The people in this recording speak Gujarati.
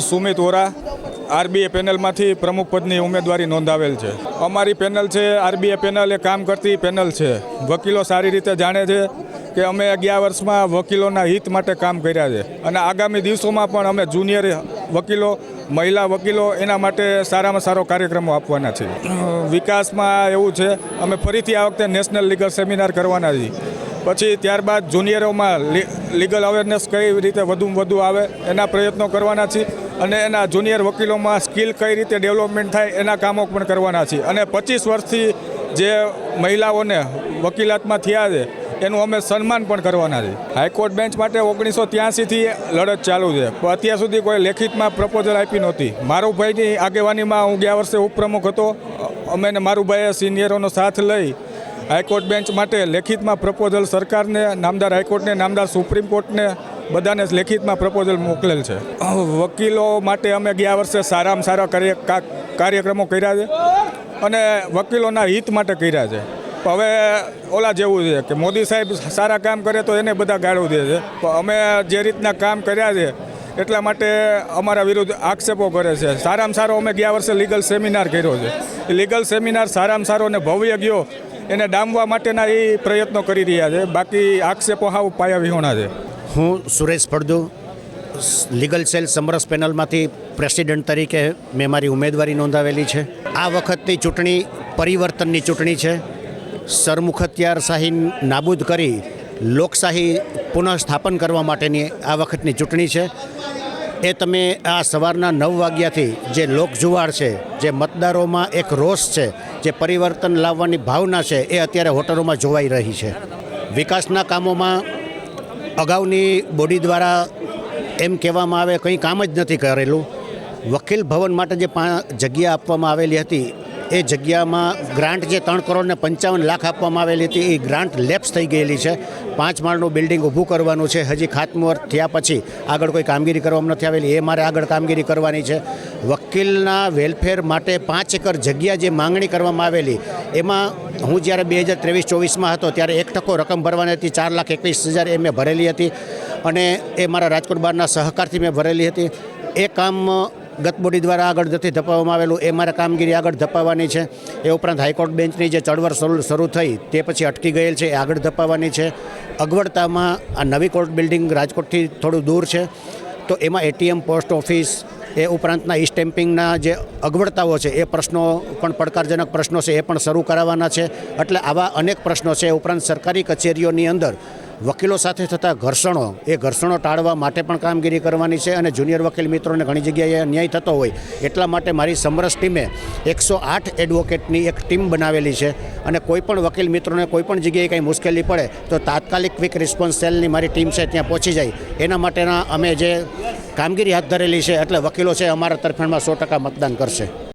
સુમિત વોરા, આરબીએ પેનલમાંથી પ્રમુખ પદની ઉમેદવારી નોંધાવેલ છે. અમારી પેનલ છે, આરબીએ પેનલ, એ કામ કરતી પેનલ છે. વકીલો સારી રીતે જાણે છે કે અમે અગિયાર વર્ષમાં વકીલોના હિત માટે કામ કર્યા છે. અને આગામી દિવસોમાં પણ અમે જુનિયર વકીલો, મહિલા વકીલો, એના માટે સારામાં સારો કાર્યક્રમો આપવાના છે વિકાસમાં એવું છે, અમે ફરીથી આ વખતે નેશનલ લીગલ સેમિનાર કરવાના છીએ. પછી ત્યારબાદ જુનિયરોમાં લીગલ અવેરનેસ કઈ રીતે વધુમાં વધુ આવે, એના પ્રયત્નો કરવાના છીએ. અને એના જુનિયર વકીલોમાં સ્કિલ કઈ રીતે ડેવલપમેન્ટ થાય એના કામો પણ કરવાના છે. અને પચીસ વર્ષથી જે મહિલાઓને વકીલાતમાં થયા છે, એનું અમે સન્માન પણ કરવાના છે. હાઈકોર્ટ બેન્ચ માટે ઓગણીસો ત્યાસીથી લડત ચાલુ છે. પણ અત્યાર સુધી કોઈ લેખિતમાં પ્રપોઝલ આપી નહોતી. મારુભાઈની આગેવાનીમાં હું ગયા વર્ષે ઉપપ્રમુખ હતો. અમે ને મારુભાઈએ સિનિયરોનો સાથ લઈ હાઈકોર્ટ બેન્ચ માટે લેખિતમાં પ્રપોઝલ સરકારને, નામદાર હાઈકોર્ટને, નામદાર સુપ્રીમ કોર્ટને બધાને લેખિતમાં પ્રપોઝલ મોકલેલ છે. વકીલો માટે અમે ગયા વર્ષે સારામાં સારા કાર્યક્રમો કર્યા છે અને વકીલોના હિત માટે કર્યા છે. હવે ઓલા જેવું છે કે મોદી સાહેબ સારા કામ કરે તો એને બધા ગાળું દે છે. અમે જે રીતના કામ કર્યા છે એટલા માટે અમારા વિરુદ્ધ આક્ષેપો કરે છે. સારામાં સારો અમે ગયા વર્ષે લીગલ સેમિનાર કર્યો છે. એ લીગલ સેમિનાર સારામાં સારો અને ભવ્ય ગયો. એને ડામવા માટેના એ પ્રયત્નો કરી રહ્યા છે. બાકી આક્ષેપો હાવ પાયા વિહોણા છે. હું સુરેશ ફળદુ, લીગલ સેલ સમરસ પેનલમાંથી પ્રેસિડેન્ટ તરીકે મેં મારી ઉમેદવારી નોંધાવેલી છે. આ વખતની ચૂંટણી પરિવર્તનની ચૂંટણી છે. સરમુખત્યારશાહી નાબૂદ કરી લોકશાહી પુનઃસ્થાપન કરવા માટેની આ વખતની ચૂંટણી છે. એ તમે આ સવારના નવ વાગ્યાથી જે લોકજુવાળ છે, જે મતદારોમાં એક રોષ છે, જે પરિવર્તન લાવવાની ભાવના છે, એ અત્યારે હોટલોમાં જોવાઈ રહી છે. વિકાસના કામોમાં અગાઉની બોડી દ્વારા એમ કહેવામાં આવે, કંઈ કામ જ નથી કરેલું. વકીલ ભવન માટે જે જગ્યા આપવામાં આવેલી હતી, એ જગ્યામાં ગ્રાન્ટ જે ત્રણ કરોડ ને પંચાવન લાખ આપવામાં આવેલી હતી, એ ગ્રાન્ટ લેપ્સ થઈ ગયેલી છે. પાંચ માળનું બિલ્ડિંગ ઊભું કરવાનું છે. હજી ખાતમુહૂર્ત થયા પછી આગળ કોઈ કામગીરી કરવામાં નથી આવેલી. એ મારે આગળ કામગીરી કરવાની છે. વકીલના વેલફેર માટે પાંચ એકર જગ્યા જે માંગણી કરવામાં આવેલી, એમાં હું જ્યારે બે હજાર ત્રેવીસ ચોવીસમાં હતો ત્યારે એક ટકો રકમ ભરવાની હતી, ચાર લાખ એકવીસ હજાર એ મેં ભરેલી હતી અને એ મારા રાજકોટ બારના સહકારથી મેં ભરેલી હતી. એ કામ ગતબોડી દ્વારા આગળ નથી ધપાવવામાં આવેલું, એ મારા કામગીરી આગળ ધપાવવાની છે. એ ઉપરાંત હાઈકોર્ટ બેન્ચની જે ચળવળ શરૂ થઈ, તે પછી અટકી ગયેલ છે, એ આગળ ધપાવવાની છે. અગવડતામાં આ નવી કોર્ટ બિલ્ડિંગ રાજકોટથી થોડું દૂર છે. તો એમાં એટીએમ, પોસ્ટ ઓફિસ એ ઉપરાંતના ઈ સ્ટેમ્પિંગના જે અગવડતાઓ છે, એ પ્રશ્નો પણ પડકારજનક પ્રશ્નો છે, એ પણ શરૂ કરાવવાના છે. એટલે આવા અનેક પ્રશ્નો છે. ઉપરાંત સરકારી કચેરીઓની અંદર વકીલો સાથે થતા ઘર્ષણો, એ ઘર્ષણો ટાળવા માટે પણ કામગીરી કરવાની છે અને જુનિયર વકીલ મિત્રોને ઘણી જગ્યાએ અન્યાય થતો હોય, એટલા માટે મારી સમરસ ટીમે એકસો આઠ એડવોકેટની એક ટીમ બનાવેલી છે અને કોઈપણ વકીલ મિત્રોને કોઈપણ જગ્યાએ કંઈ મુશ્કેલી પડે, તો તાત્કાલિક ક્વિક રિસ્પોન્સ સેલની મારી ટીમ છે ત્યાં પહોંચી જાય. એના માટેના અમે જે કામગીરી હાથ ધરેલી છે, એટલે વકીલો છે અમારા તરફેણમાં સો ટકા મતદાન કરશે.